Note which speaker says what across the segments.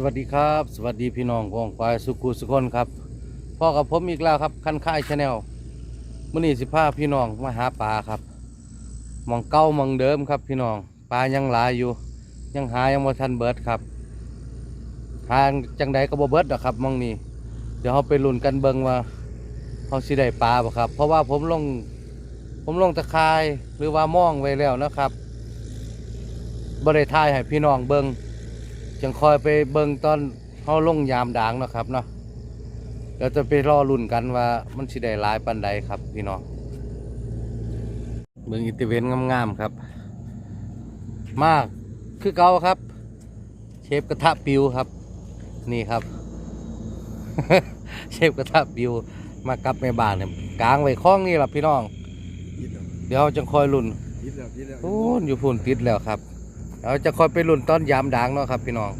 Speaker 1: สวัสดีครับ สวัสดีพี่น้องกองควายสุขุสุคนครับพ่อกับผมอีกแล้วครับคันค่ายชาแนลมื่อนี้สิพาพี่น้องมาหาปลาครับมองเก้ามองเดิมครับพี่น้องปลายังหลายอยู่ ยังหายังบ่ทันเบิร์ดครับหาจังใดก็บ่เบิดดอกครับมองนี้ เดี๋ยวเราไปลุ้นกันเบิงว่าเขาสิได้ปลาบ่ครับ เพราะว่าผมลงผมลงตะข่ายหรือว่ามองไว้แล้วนะครับบ่ได้ถ่ายให้พี่น้องเบิ่ง จังคอยไปเบิ่งตอนเขาลงยามด่างเนาะครับเนาะเดี๋ยวจะไปรอรุ่นกันว่ามันสิได้หลายปันใดครับพี่น้องเบิ่งอิตาเวนงามๆครับ มากคือเก่าครับ เชฟกระทะปิวครับ นี่ครับ เชฟกระทะปิวมากับแม่บ้านเนี่ยกลางไว้คล้องนี่แหละพี่น้อง
Speaker 2: ยิดแล้ว
Speaker 1: เดี๋ยวจังคอยรุ่น
Speaker 2: ยิดแล้วยิดแล้ว
Speaker 1: โอ้ยอยู่พุ่นติดแล้วครับ เราจะคอยไปรุ่นตอนยามด่างเนาะครับพี่น้อง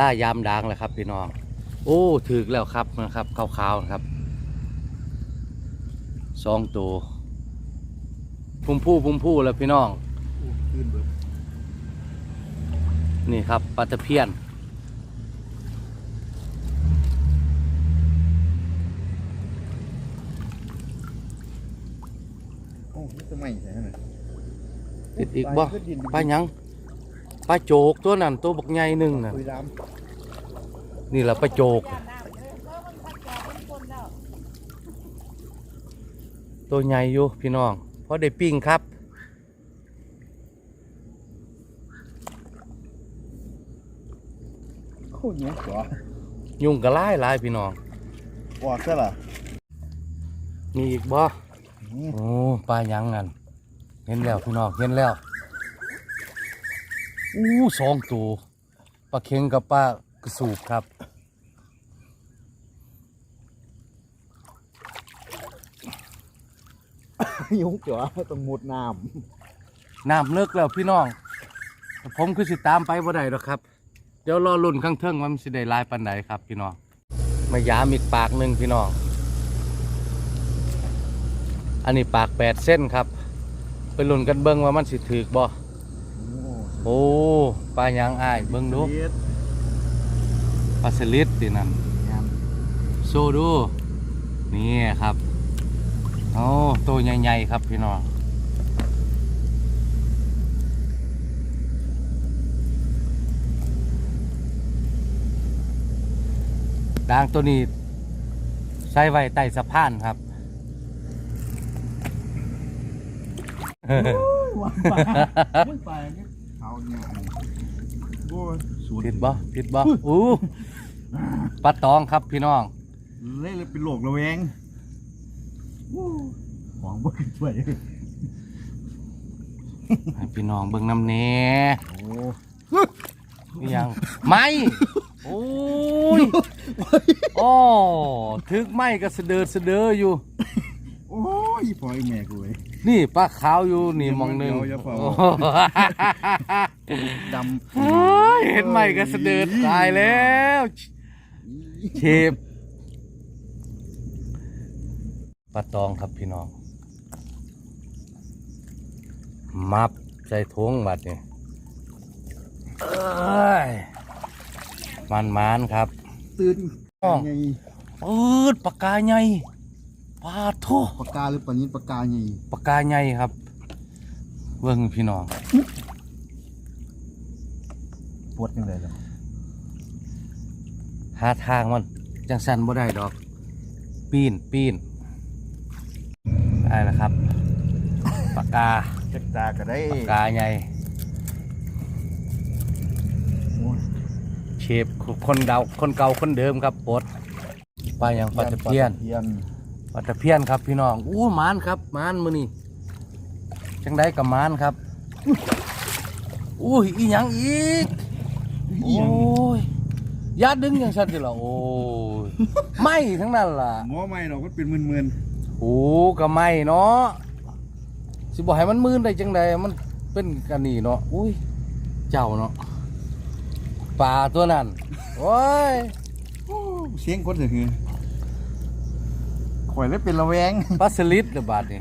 Speaker 1: ลายามด่างแล้วครับพี่น้อง โอ้ถึกแล้วครับนะครับขาวๆนะครับสองตัวพุ่มผู้พุ่มผู้แล้วพี่น้อง
Speaker 2: โอ้ขึ้นเบิด
Speaker 1: นี่ครับปลาตะเพียน
Speaker 2: โอ้ทำไมใช่ไหม
Speaker 1: ติดอีกบ่ปลาหยัง ปลาโจกตัวนั้นตัวบักใหญ่หนึ่งน่ะ
Speaker 2: คุยด
Speaker 1: นี่แหละปลาโจก ตัวใหญ่อยู่พี่น้องเพราะได้ปิ้งครับำ
Speaker 2: โอ้ยหัว
Speaker 1: ยุงกระไล่ลายพี่น้อง
Speaker 2: ออกซะล่ะ
Speaker 1: มีอีกบ่
Speaker 2: นี่
Speaker 1: โอ้ปลาหยังนั่นเห็นแล้วพี่น้องเห็นแล้ว อู้สองตัวปลาเค็งกับปลากระสูบครับ
Speaker 2: ยุงจ๋อต้องมุดน้
Speaker 1: น้ำเลิกแล้วพี่น้อง ผมคือสิตามไปบ่ได้หรอกครับ เดี๋ยวรอลุ่นข้างเทิงว่ามันสิได้หลายปันใดครับ พี่น้อง มายามอีกปากหนึ่งพี่น้อง อันนี้ปากแปดเส้นครับ ไปลุ่นกันเบิ้งว่ามันสิถือกบ่ำ
Speaker 2: โอ้
Speaker 1: โอ้ปลาหยังอ้ายเบิ้งดู
Speaker 2: เย็ด
Speaker 1: ปลาสลิดตินั่น
Speaker 2: งาม
Speaker 1: โชว์ดูนี่ครับโอ้ตัวใหญ่ๆครับพี่น้องด่างตัวนี้ใส่ไว้ใต้สะพานครับ
Speaker 2: วางปลาไม่ไปเนี่ย เอาเนี่ยโอ้ยสูด
Speaker 1: ผิดบ่ผิดบ่อู้ปลาตองครับพี่น้อง
Speaker 2: เล่นเลยเป็นโลกระแวงโอ้ยหวังบ่ขึ้นช่วย
Speaker 1: ให้พี่น้องเบิ่งน้ำเน่
Speaker 2: โอ้
Speaker 1: นี่ยังไม่โอ้ยโอ้ถึกไม่ก็เสดอเสดออยู่
Speaker 2: โอ้ยปล่อยแม่กูเว้ย
Speaker 1: นี่ปลาขาวอยู่นี่มองหนึ่ง
Speaker 2: เดี๋ยวอย่าเผา
Speaker 1: โอ้
Speaker 2: ดำ
Speaker 1: โอ้ยเห็นไหมก็เสดอตายแล้วเชฟปลาตองครับพี่น้อง มับใส่ถุงบัดนี่เอ้ยมันมันๆครับ
Speaker 2: ตื่น
Speaker 1: อ้อ
Speaker 2: ไง
Speaker 1: ปืดปากกาใหญ่ ปลาโท
Speaker 2: ปากกาหรือปลานินปากกาใหญ่
Speaker 1: ปากกาใหญ่ครับ เบิ่งพี่น้อง
Speaker 2: ปวดยังไงล่ะ
Speaker 1: หาทางมันจังสันบ่ได้ดอก ปีนปีนได้แล้วครับปากกา
Speaker 2: จักตาก็ได้
Speaker 1: ปากกาใหญ่
Speaker 2: โอ้ย
Speaker 1: เชฟคนเก่าคนเก่าคนเดิมครับปลดปลาอย่างปลาตะเพียน
Speaker 2: ปลาตะเพียน
Speaker 1: ปลาตะเพียนครับพี่น้องอู้หมานครับหมานมือนี่จังได้กับหมานครับอู้ยอีหยังอีก
Speaker 2: อีหยัง
Speaker 1: โอ้ยยาดึงอย่างฉันสิล่ะโอ้ยไม่ทั้งนั้นล่ะ
Speaker 2: หมอไม่หรอกมันเป็นหมื่น
Speaker 1: โอ้ก็ไม่เนาะสิบอกให้มันมืนได้จังใดมันเป็นกันนี่เนาะอุ้ยเจ้าเนาะปลาตัวนั้นโอ้ย
Speaker 2: ๆเสียงคนเถื่อน ข่อยเลยเป็นระแวง
Speaker 1: ปลาสลิดเดอบาดนี่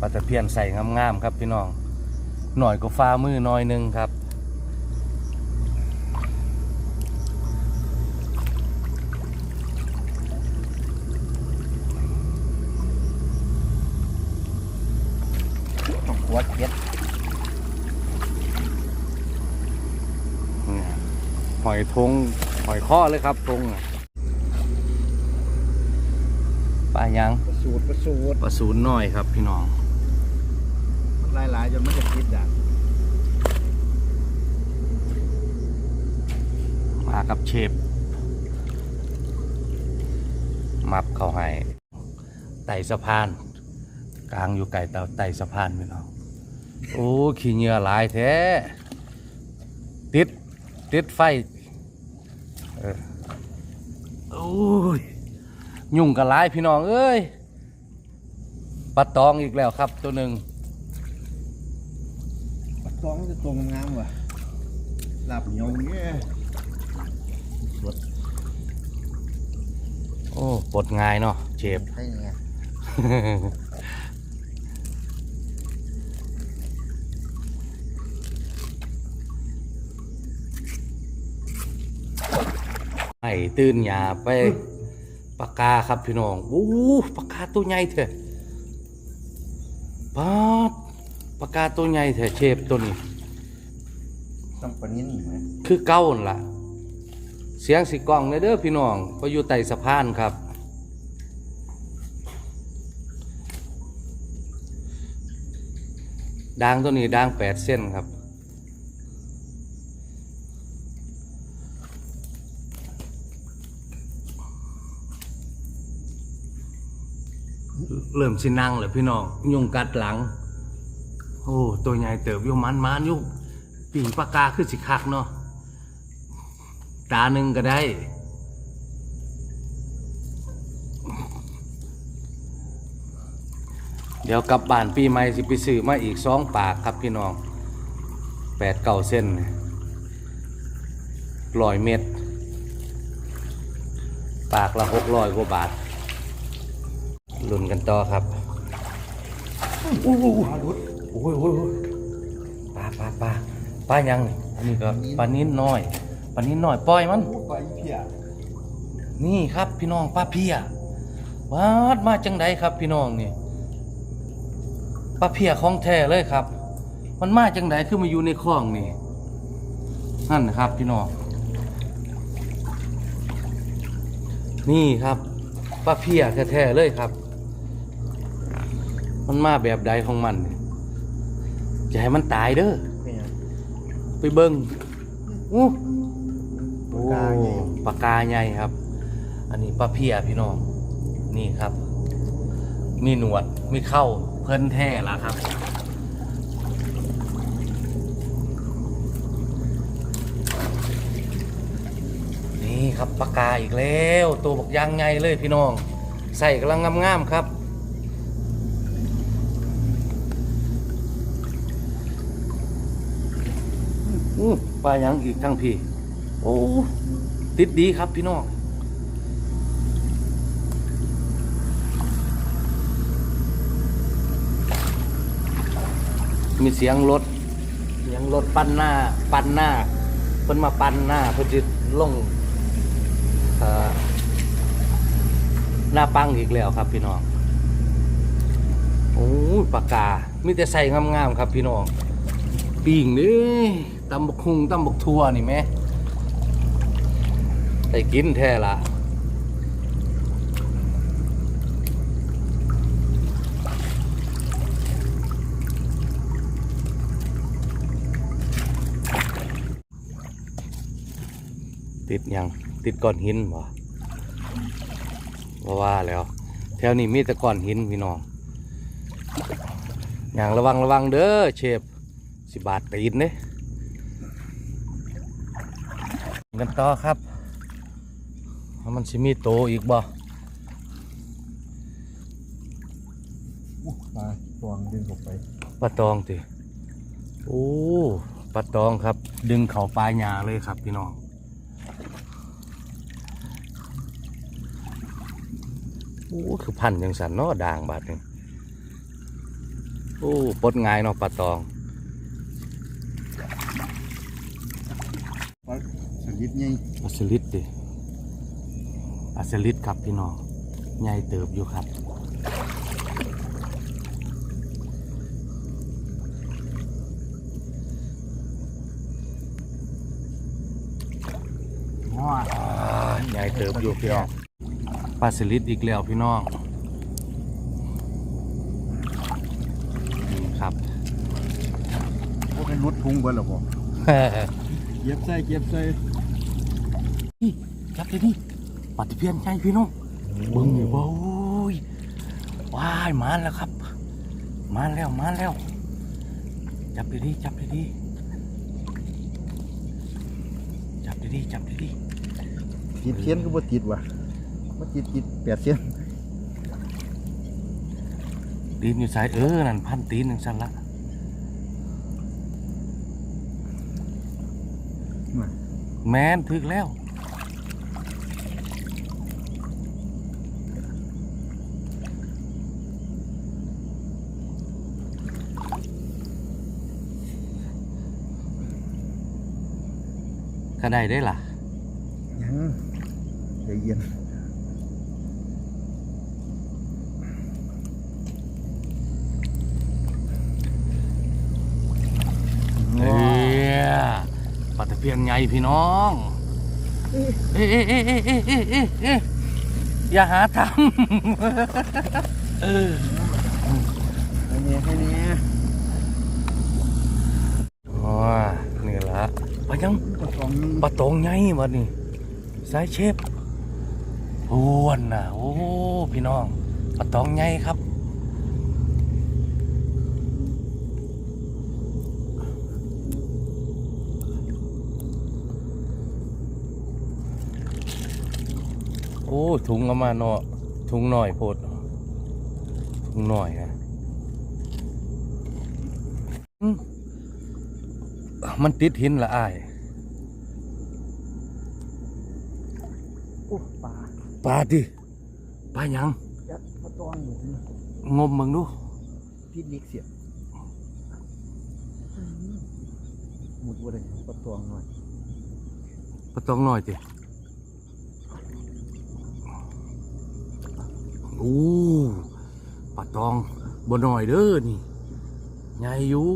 Speaker 1: ปลาตะเพียนใส่งามๆครับพี่น้อง หน่อยก็ฟ้ามือหน่อยหนึงครับ
Speaker 2: ต้องปวเก็ด
Speaker 1: เนี่ยหอยทงหอยข้อเลยครับทงน่ะ ปลายัง
Speaker 2: ประสูตรประสูตร
Speaker 1: ปลาศูนย์น้อยครับพี่น้อง
Speaker 2: มันหลายๆจนมันจะคิดอะ
Speaker 1: มากับเชฟมับเขาให้ไต่สะพาน กลางอยู่ไก่เตาไต่สะพานพี่น้องโอ้ขี้เหงื่อหลายแท้ติดติดไฟเออโอ้ย ยุ่งกันหลายพี่น้อง เอ้ยปลาตองอีกแล้วครับ ตัวหนึ่ง
Speaker 2: ปลาตองมันจะตรงงามว่ะลาบเหนียวเงี้ยสด
Speaker 1: โอ้ปลดง่ายเนาะเชฟ
Speaker 2: ใช่ไง
Speaker 1: ไอ้ตื่นหยาไป ปากกาครับพี่น้องโอ้ปากกาตัวใหญ่เถอะปาดปากกาตัวใหญ่เถอะเชฟตัวนี้
Speaker 2: ต้องปลานินไหม
Speaker 1: คือเก้าหั่นล่ะ เสียงสิกล้องเลยเด้อพี่น้องก็อยู่ใต้สะพานครับ ดางตัวนี้ดางแปดเส้นครับ เริ่มสินั่งเลยพี่น้องยุงกัดหลัง โอ้ตัวใหญ่เติบยู่มันมันยู่ปีงปากกาคือสิคักเนาะตาหนึ่งก็ได้ เดี๋ยวกลับบ้านปีใหม่สิไปซื้อมาอีกสองปากครับพี่น้องแปดเก้าเส้นร้อยเม็ด ปากละหกร้อยกว่าบาท ลุ้นกันต่อครับโอ้โห
Speaker 2: ลุด
Speaker 1: โอ้ยโอ้ยปลาปลาปลาปลายังนี่อันนี้ก็ปลานิ้นน้อยปลานิ้นน้อยปล่อยมัน
Speaker 2: ปลาเพีย
Speaker 1: นี่ครับพี่น้องป้าเพียวาดมาจังไดครับ พี่น้องนี่ป้าเพียของแท้เลยครับ มันมาจังไดคือมาอยู่ในคลองนี่นั่นนะครับพี่น้องนี่ครับป้าเพียแท้ๆเลยครับ มันมาแบบใดของมันนี่จะให้มันตายเด้อ
Speaker 2: เป็นยัง
Speaker 1: ไปเบิงอู้
Speaker 2: ปากกาใหญ่
Speaker 1: ปากกาใหญ่ครับ อันนี้ปลาเพียพี่น้อง นี่ครับ มีหนวด มีเข้าเพิ่นแท้ละครับนี่ครับปากกาอีกแล้ว ตัวบักยางไงเลยพี่น้อง ใส่กำลังงามๆครับ อู้ปลายังอีกทั้งพี่ โอ้ติดดีครับพี่น้องมีเสียงรถเสียงรถปั้นหน้า ปั้นหน้าเพิ่นมาปั้นหน้าเพิ่นจะลงหน้าปังอีกแล้วครับพี่น้องโอ้ปากกามีแต่ใส่งามๆครับพี่น้องปิ่งนี่ ตำบักคุงตำบักทัวนี่แม่ได้กินแท้ละติดยังติดก้อนหินบ่ว่าว่าแล้ว แถวนี้มีแต่ก้อนหินพี่น้องอย่างระวังระวังเด้อเชฟสิบาทตีนเด้ กันต่อครับว่ามันสิมีโตอีกบ่
Speaker 2: อู้ปลาตวงดึงเข้าไป
Speaker 1: ปลาตองติโอ้ปลาตองครับ ดึงเข่าปลายหญ้าเลยครับพี่น้องโอ้คือพันยังสันเนาะด่างบาดนี่โอ้ปลดง่ายเนาะปลาตอง
Speaker 2: ปลาสลิด ใหญ่
Speaker 1: ปลาสลิดดิปลาสลิดครับพี่น้องใหญ่เติบอยู่ครับ
Speaker 2: ว้า
Speaker 1: อ่าใหญ่เติบอยู่พี่น้องปลาสลิดอีกแล้วพี่น้องนี่ครับ
Speaker 2: โอ้เป็นรุดพุงเบิดแล้วบ่เก็บใส่เก็บใส่
Speaker 1: นี่จับเลยนี่ปฏิเพียนใหญ่พี่น้องเบึงนี่บ่โอ้ยว้ายมาแล้วครับ มาแล้วมาแล้ว จับดีๆจับดีๆจับดีๆจับดีๆ
Speaker 2: ติดเส้นก็บ่ติดว่ะบ่ติดติดแปดเส้น
Speaker 1: ตีนอยู่สายเออนั่นพันตีนหนึ่งสั้นละ
Speaker 2: น่ะ
Speaker 1: แมนถึกแล้ว ข้าได้ได้ล่ะ
Speaker 2: ยังใจเย็น
Speaker 1: เนี่ยปลาตะเพียนไงพี่น้อง เอ๊ะเอ๊ะเอ๊ะเอ๊ะเอ๊ะเอ๊ะอย่าหาทำเออ
Speaker 2: ให้เนี่ยให้เนี่
Speaker 1: ย ยัง
Speaker 2: ปลาตองนึง
Speaker 1: ปลาตองใหญ่บัดนี่สายเชฟอ้วนน่ะโอ้พี่น้องปลาตองใหญ่ครับโอ้ถุงเอามาเนาะถุงหน่อยโพดถุงหน่อยฮะอืมมันติดหินละอาย
Speaker 2: โอ้ปลา
Speaker 1: ปลาดิปลาหยัง
Speaker 2: ยัดปลาตองอยู่นี่
Speaker 1: งมมึงดู
Speaker 2: พิษนิกเสียบหมุดบ่ได้ปลาตองหน่อย
Speaker 1: ปลาตองหน่อยดิโอ้ปลาตองบ่หน่อยเด้อนี่ใหญ่อยู่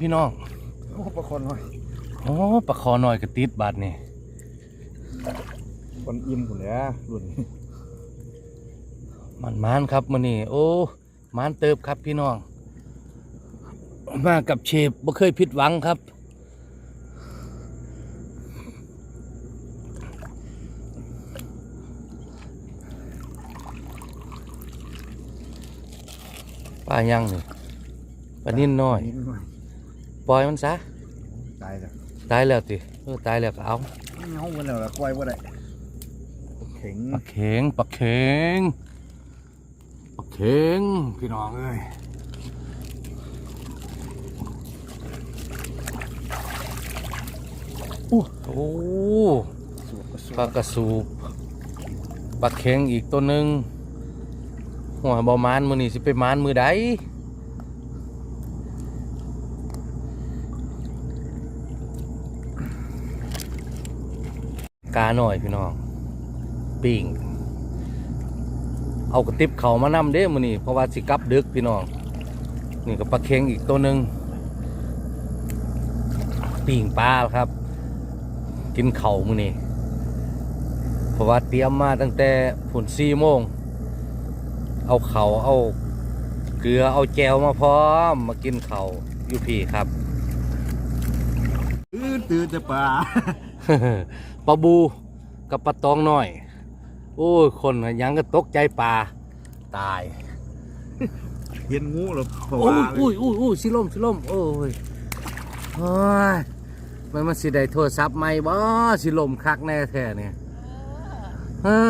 Speaker 1: พี่น้อง
Speaker 2: โอ้ปลาคอนหน่อย
Speaker 1: โอ้ปลาคอหน่อยกระติดบาดนี่
Speaker 2: คนอิ่มพุ่นแหล้วรุ่น
Speaker 1: มันมานครับมันนี่โอ้มานเติบครับพี่น้อง มากับเชฟบ่เคยผิดหวังครับ ปลายังนี่ปลานิ่นน้อย
Speaker 2: นิดหน่อย
Speaker 1: ปล่อยมันซะ
Speaker 2: ตายแล้ว
Speaker 1: ตายแล้วติเออตายแล้วก็เอา
Speaker 2: เงากันแล้วล่ะกล้วยบ่ได้แข็ง
Speaker 1: ปลาเข็งปลาเข็งปลาเข็งพี่น้องเอ้ยโอ้
Speaker 2: สวกกระสว
Speaker 1: ปลากกระสูบปลาเข็งอีกตัวหนึ่งหัวบอมานมือนี่สิไปมานมือใด หน่อยพี่น้องปิ่งเอากระติบเขามานำเด้มือนี่เพราะว่าสิกลับดึกพี่น้องนี่ก็ปลาเข็งอีกตัวหนึ่งปิ่งปลาครับ กินเข่าวมือนี่เพราะว่าเตรียมมาตั้งแต่ผลสี่โมงเอาเขาวเอาเกลือเอาแจวมาพร้อมมากินเขาวอยู่พี่ครับ
Speaker 2: ตื่นตื่นจะปลา
Speaker 1: ปลาบู กับปลาตองน้อย โอ้ยคนน่ะยังก็ตกใจปลาตาย
Speaker 2: เห็นงูแล้วเพราะ
Speaker 1: โอ้
Speaker 2: ว่าย
Speaker 1: อุ้ยอุ้ยอุ้ยสิล่มสิล่มโอ้ยโอ้ยมันมันสิได้โทรศัพท์ใหม่บ่สิล่มคักแน่แท้เนี่ยฮ่า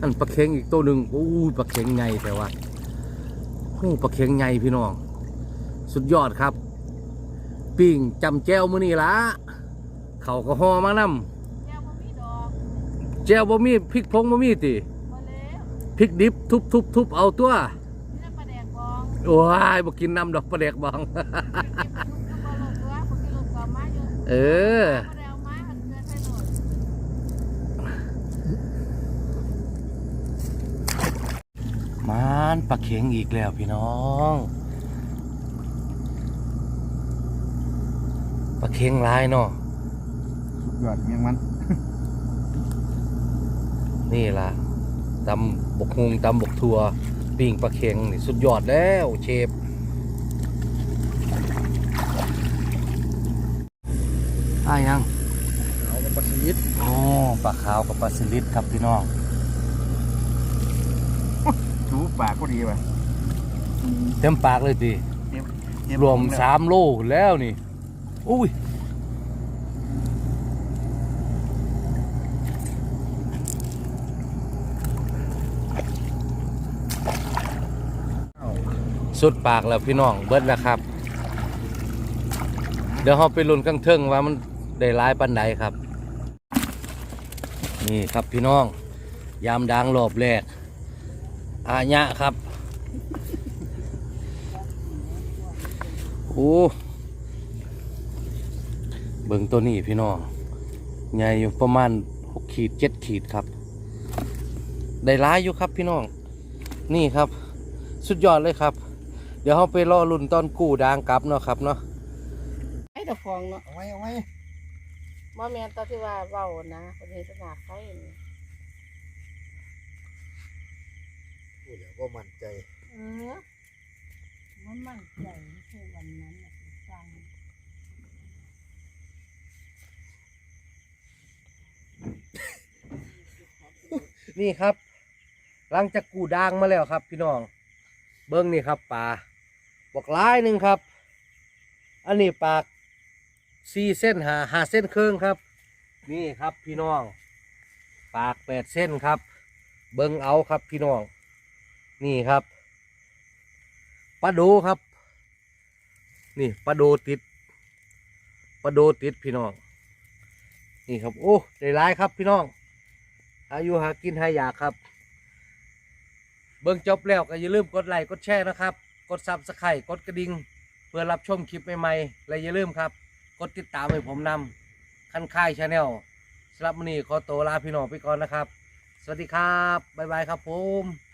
Speaker 1: อันปลาเค็งอีกตัวหนึ่งโอ้ยปลาเค็งใหญ่แต่ว่าโอ้ปลาเค็งใหญ่พี่น้อง สุดยอดครับ ปิ้งจำแจวมื้อนี้ละ เขาก็ห่อมานำ
Speaker 3: แก้วบ่มีดอก
Speaker 1: แจวบ่มีพริกพงบ่มีติ
Speaker 3: บ่แล้ว
Speaker 1: พริกดิบทุบทุบทุบเอาตัว
Speaker 3: นี่ได้ปลาแดกบอง
Speaker 1: โอ้ยบ่กินน้ำดอกปลาแดกบอง
Speaker 3: เก็บปลาดุกก็บ่ลงตัวบ่กินลงตัวมาอยู่
Speaker 1: เออ
Speaker 3: บ่ได้เอามาหันเงินใส่โหลด
Speaker 1: มานปลาเข็งอีกแล้วพี่น้องปลาเข็งหลายเนาะ
Speaker 2: สุด ยอดเมียงมัน
Speaker 1: นี่ล่ะตำบกฮุงตำบกทัวปิ้งปลาเข็งนี่สุดยอดแล้วเชฟอ่ายัง
Speaker 2: เอากับปลาสลิด
Speaker 1: โอ้ปลาขาวกับปลาสลิดครับพี่น้อง
Speaker 2: ถูปากก็ดีป่ะ
Speaker 1: เต็มปากเลยดิ
Speaker 2: เห็น
Speaker 1: รวมสามโลแล้วนี่ อุ้ย สุดปากแล้วพี่น้องเบิดแล้วครับ เดี๋ยวเราไปลุ้นกังเทิงว่ามันได้ร้ายปันใดครับ นี่ครับพี่น้อง ยามดังรอบแรกอาญะครับโอ้เบิ่งตัวนี้พี่น้องใหญ่อยู่ประมาณหกขีดเจ็ดขีดครับ ได้ร้ายอยู่ครับพี่น้อง นี่ครับ สุดยอดเลยครับ ดี๋ยวเราไปรอรุ่นตอนกู้ดางกลับเนาะครับเนาะ
Speaker 3: ไอ้ตะฟองเนาะ
Speaker 2: เอาไว้เอาไว้
Speaker 3: บ่แม่นตอนที่ว่าเว้านะเพิ่นเฮ็ดสนาไฟนี่
Speaker 2: พูดแล้วก็มั่นใจ
Speaker 3: เออมันมั่นใจไม่ใช่วันนั้นน่ะสิฟัง
Speaker 1: นี่ครับ หลังจากกู้ดางมาแล้วครับ พี่น้อง เบิ้งนี่ครับปลา บอกลายหนึ่งครับ อันนี้ปากสี่เส้นหาหาเส้นครึ่งครับ นี่ครับพี่น้อง ปากแปดเส้นครับ เบิ้งเอาครับพี่น้อง นี่ครับปลาโดครับ นี่ปลาโดติดปลาโดติดพี่น้อง นี่ครับโอ้ได้หลายครับพี่น้อง อายุหากินหาอยากครับ เบิ่งจบแล้วก็อย่าลืมกดไลค์กดแชร์นะครับ กดซับสไครต์กดกระดิ่งเพื่อรับชมคลิปใหม่ๆ และอย่าลืมครับ กดติดตามให้ผมนำคันค่ายชาแนลสำหรับวันนี้ขอตัวลาพี่น้องไปก่อนนะครับ สวัสดีครับ บ๊ายบายครับผม